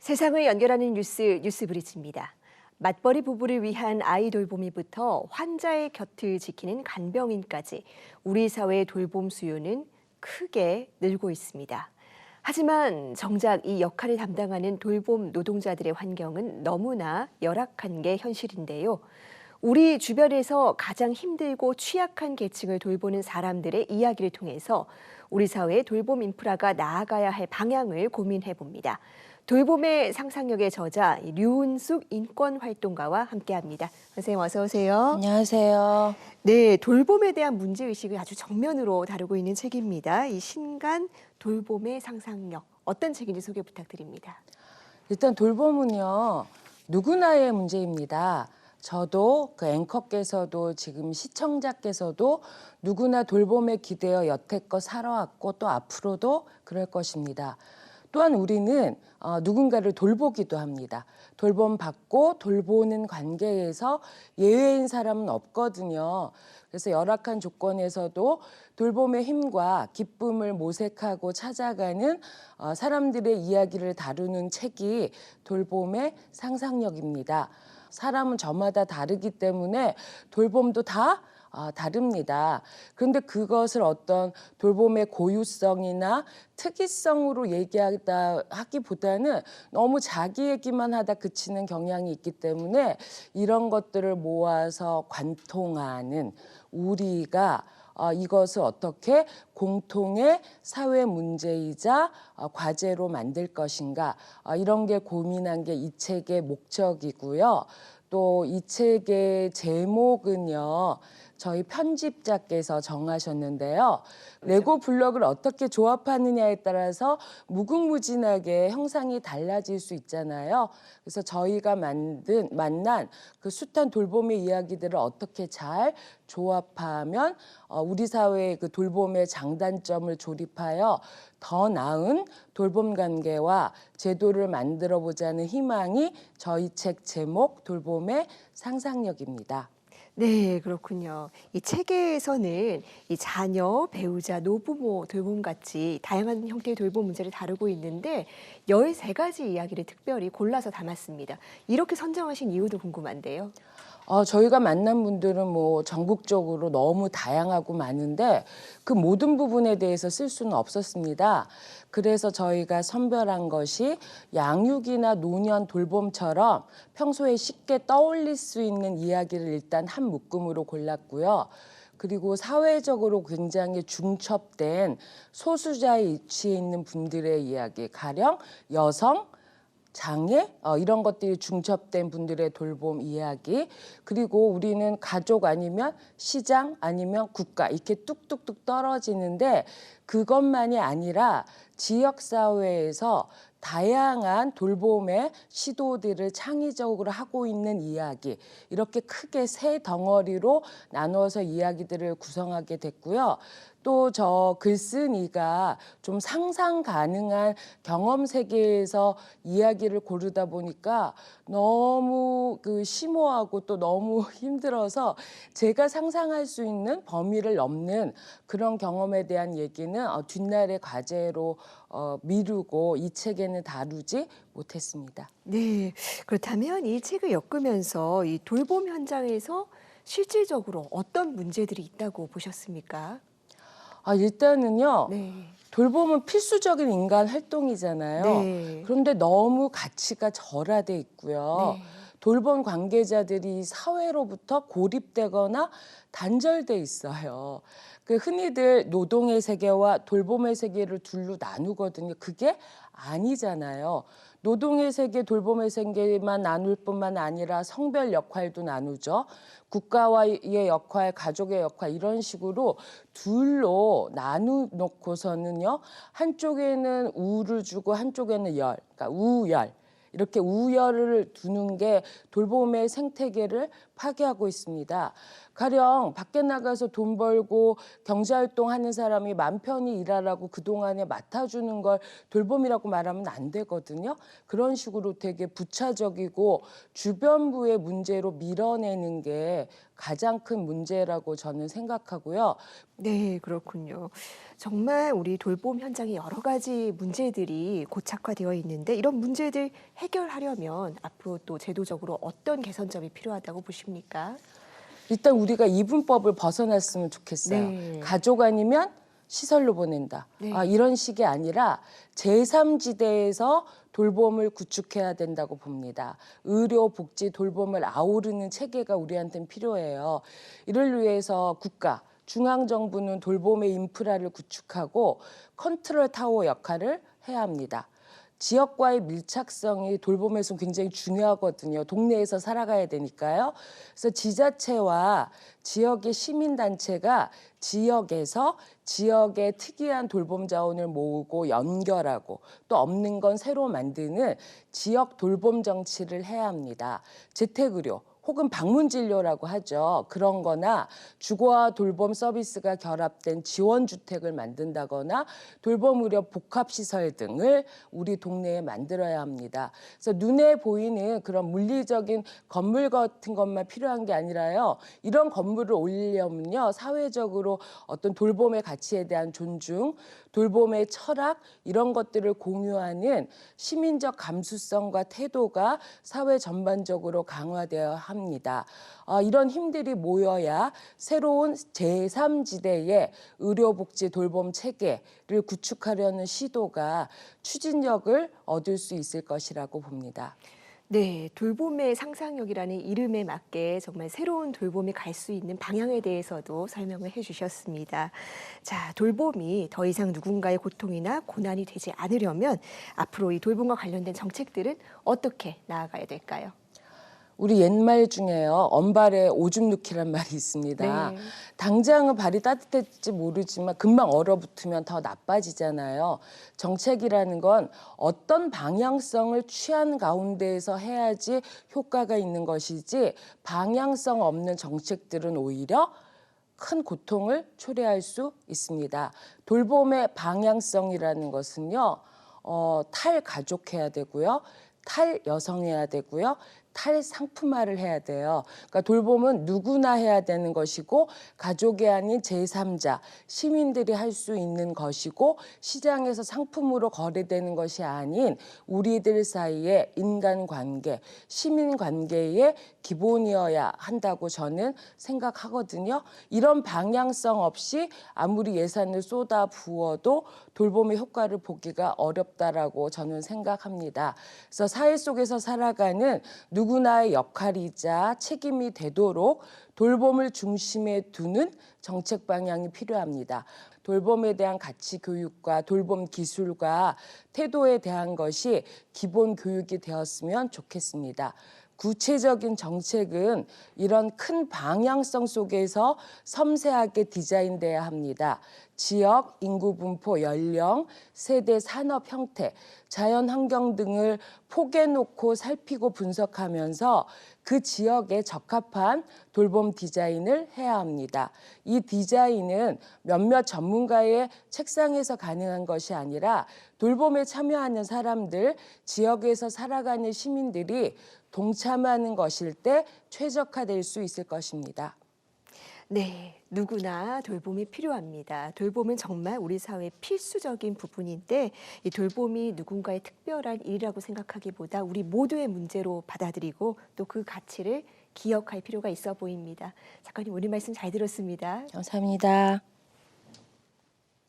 세상을 연결하는 뉴스 뉴스 브리지입니다. 맞벌이 부부를 위한 아이 돌보미부터 환자의 곁을 지키는 간병인까지 우리 사회의 돌봄 수요는 크게 늘고 있습니다. 하지만 정작 이 역할을 담당하는 돌봄 노동자들의 환경은 너무나 열악한 게 현실인데요. 우리 주변에서 가장 힘들고 취약한 계층을 돌보는 사람들의 이야기를 통해서 우리 사회의 돌봄 인프라가 나아가야 할 방향을 고민해 봅니다. 돌봄의 상상력의 저자 류은숙 인권활동가와 함께합니다. 선생님 어서 오세요. 안녕하세요. 네, 돌봄에 대한 문제 의식을 아주 정면으로 다루고 있는 책입니다. 이 신간 돌봄의 상상력 어떤 책인지 소개 부탁드립니다. 일단 돌봄은요 누구나의 문제입니다. 저도 그 앵커께서도 지금 시청자께서도 누구나 돌봄에 기대어 여태껏 살아왔고 또 앞으로도 그럴 것입니다. 또한 우리는 어, 누군가를 돌보기도 합니다. 돌봄 받고 돌보는 관계에서 예외인 사람은 없거든요. 그래서 열악한 조건에서도 돌봄의 힘과 기쁨을 모색하고 찾아가는 어, 사람들의 이야기를 다루는 책이 돌봄의 상상력입니다. 사람은 저마다 다르기 때문에 돌봄도 다 아, 다릅니다. 그런데 그것을 어떤 돌봄의 고유성이나 특이성으로 얘기하다 하기보다는 너무 자기 얘기만 하다 그치는 경향이 있기 때문에 이런 것들을 모아서 관통하는 우리가 어, 이것을 어떻게 공통의 사회 문제이자 어, 과제로 만들 것인가 어, 이런 게 고민한 게 이 책의 목적이고요. 또 이 책의 제목은요. 저희 편집자께서 정하셨는데요. 레고 블럭을 어떻게 조합하느냐에 따라서 무궁무진하게 형상이 달라질 수 있잖아요. 그래서 저희가 만든 만난 그 숱한 돌봄의 이야기들을 어떻게 잘 조합하면 어, 우리 사회의 그 돌봄의 장단점을 조립하여 더 나은 돌봄 관계와 제도를 만들어 보자는 희망이 저희 책 제목 돌봄의 상상력입니다. 네, 그렇군요. 이 책에서는 이 자녀, 배우자, 노부모 돌봄 같이 다양한 형태의 돌봄 문제를 다루고 있는데 13가지 이야기를 특별히 골라서 담았습니다. 이렇게 선정하신 이유도 궁금한데요. 어, 저희가 만난 분들은 뭐 전국적으로 너무 다양하고 많은데 그 모든 부분에 대해서 쓸 수는 없었습니다. 그래서 저희가 선별한 것이 양육이나 노년 돌봄처럼 평소에 쉽게 떠올릴 수 있는 이야기를 일단 한 묶음으로 골랐고요. 그리고 사회적으로 굉장히 중첩된 소수자의 위치에 있는 분들의 이야기, 가령 여성, 장애 어, 이런 것들이 중첩된 분들의 돌봄 이야기 그리고 우리는 가족 아니면 시장 아니면 국가 이렇게 뚝뚝뚝 떨어지는데 그것만이 아니라 지역 사회에서 다양한 돌봄의 시도들을 창의적으로 하고 있는 이야기 이렇게 크게 세 덩어리로 나누어서 이야기들을 구성하게 됐고요. 또 저 글쓴이가 좀 상상 가능한 경험 세계에서 이야기를 고르다 보니까 너무 그 심오하고 또 너무 힘들어서 제가 상상할 수 있는 범위를 넘는 그런 경험에 대한 얘기 는 어, 뒷날의 과제로 어, 미루고 이 책에는 다루지 못했습니다. 네, 그렇다면 이 책을 엮으면서 이 돌봄 현장에서 실질적으로 어떤 문제들이 있다고 보셨습니까? 아, 일단은요. 네. 돌봄은 필수적인 인간 활동이잖아요. 네. 그런데 너무 가치가 절하돼 있고요. 네. 돌봄 관계자들이 사회로부터 고립되거나 단절돼 있어요. 그 흔히들 노동의 세계와 돌봄의 세계를 둘로 나누거든요. 그게 아니잖아요. 노동의 세계, 돌봄의 세계만 나눌 뿐만 아니라 성별 역할도 나누죠. 국가와의 역할, 가족의 역할 이런 식으로 둘로 나누 놓고서는요. 한쪽에는 우를 주고 한쪽에는 열, 그러니까 우열. 이렇게 우열을 두는 게 돌봄의 생태계를 파괴하고 있습니다. 가령 밖에 나가서 돈 벌고 경제활동하는 사람이 맘 편히 일하라고 그동안에 맡아주는 걸 돌봄이라고 말하면 안 되거든요. 그런 식으로 되게 부차적이고 주변부의 문제로 밀어내는 게 가장 큰 문제라고 저는 생각하고요. 네, 그렇군요. 정말 우리 돌봄 현장에 여러 가지 문제들이 고착화되어 있는데 이런 문제들 해결하려면 앞으로 또 제도적으로 어떤 개선점이 필요하다고 보십니까? 일단 우리가 이분법을 벗어났으면 좋겠어요. 네. 가족 아니면 시설로 보낸다. 네. 아, 이런 식이 아니라 제3지대에서 돌봄을 구축해야 된다고 봅니다. 의료, 복지, 돌봄을 아우르는 체계가 우리한테는 필요해요. 이를 위해서 국가, 중앙정부는 돌봄의 인프라를 구축하고 컨트롤 타워 역할을 해야 합니다. 지역과의 밀착성이 돌봄에서 굉장히 중요하거든요. 동네에서 살아가야 되니까요. 그래서 지자체와 지역의 시민단체가 지역에서 지역의 특이한 돌봄 자원을 모으고 연결하고 또 없는 건 새로 만드는 지역 돌봄 정치를 해야 합니다. 재택의료, 혹은 방문 진료라고 하죠. 그런 거나 주거와 돌봄 서비스가 결합된 지원 주택을 만든다거나 돌봄 의료 복합 시설 등을 우리 동네에 만들어야 합니다. 그래서 눈에 보이는 그런 물리적인 건물 같은 것만 필요한 게 아니라요. 이런 건물을 올리려면요. 사회적으로 어떤 돌봄의 가치에 대한 존중, 돌봄의 철학 이런 것들을 공유하는 시민적 감수성과 태도가 사회 전반적으로 강화되어야 합니다. 아, 이런 힘들이 모여야 새로운 제3지대의 의료복지 돌봄 체계를 구축하려는 시도가 추진력을 얻을 수 있을 것이라고 봅니다. 네, 돌봄의 상상력이라는 이름에 맞게 정말 새로운 돌봄이 갈 수 있는 방향에 대해서도 설명을 해주셨습니다. 자, 돌봄이 더 이상 누군가의 고통이나 고난이 되지 않으려면 앞으로 이 돌봄과 관련된 정책들은 어떻게 나아가야 될까요? 우리 옛말 중에요. 언발에 오줌 누기란 말이 있습니다. 네. 당장은 발이 따뜻할지 모르지만 금방 얼어붙으면 더 나빠지잖아요. 정책이라는 건 어떤 방향성을 취한 가운데에서 해야지 효과가 있는 것이지 방향성 없는 정책들은 오히려 큰 고통을 초래할 수 있습니다. 돌봄의 방향성이라는 것은요, 어, 탈가족해야 되고요, 탈여성해야 되고요, 탈상품화를 해야 돼요. 그러니까 돌봄은 누구나 해야 되는 것이고 가족이 아닌 제3자 시민들이 할 수 있는 것이고 시장에서 상품으로 거래되는 것이 아닌 우리들 사이의 인간관계, 시민관계의 기본이어야 한다고 저는 생각하거든요. 이런 방향성 없이 아무리 예산을 쏟아 부어도 돌봄의 효과를 보기가 어렵다라고 저는 생각합니다. 그래서 사회 속에서 살아가는 누 구나의 역할이자 책임이 되도록 돌봄을 중심에 두는 정책 방향이 필요합니다. 돌봄에 대한 가치 교육과 돌봄 기술과 태도에 대한 것이 기본 교육이 되었으면 좋겠습니다. 구체적인 정책은 이런 큰 방향성 속에서 섬세하게 디자인돼야 합니다. 지역, 인구 분포, 연령, 세대, 산업 형태, 자연 환경 등을 포개놓고 살피고 분석하면서 그 지역에 적합한 돌봄 디자인을 해야 합니다. 이 디자인은 몇몇 전문가의 책상에서 가능한 것이 아니라 돌봄에 참여하는 사람들, 지역에서 살아가는 시민들이 동참하는 것일 때 최적화될 수 있을 것입니다. 네, 누구나 돌봄이 필요합니다. 돌봄은 정말 우리 사회의 필수적인 부분인데 이 돌봄이 누군가의 특별한 일이라고 생각하기보다 우리 모두의 문제로 받아들이고 또 그 가치를 기억할 필요가 있어 보입니다. 작가님 오늘 말씀 잘 들었습니다. 감사합니다.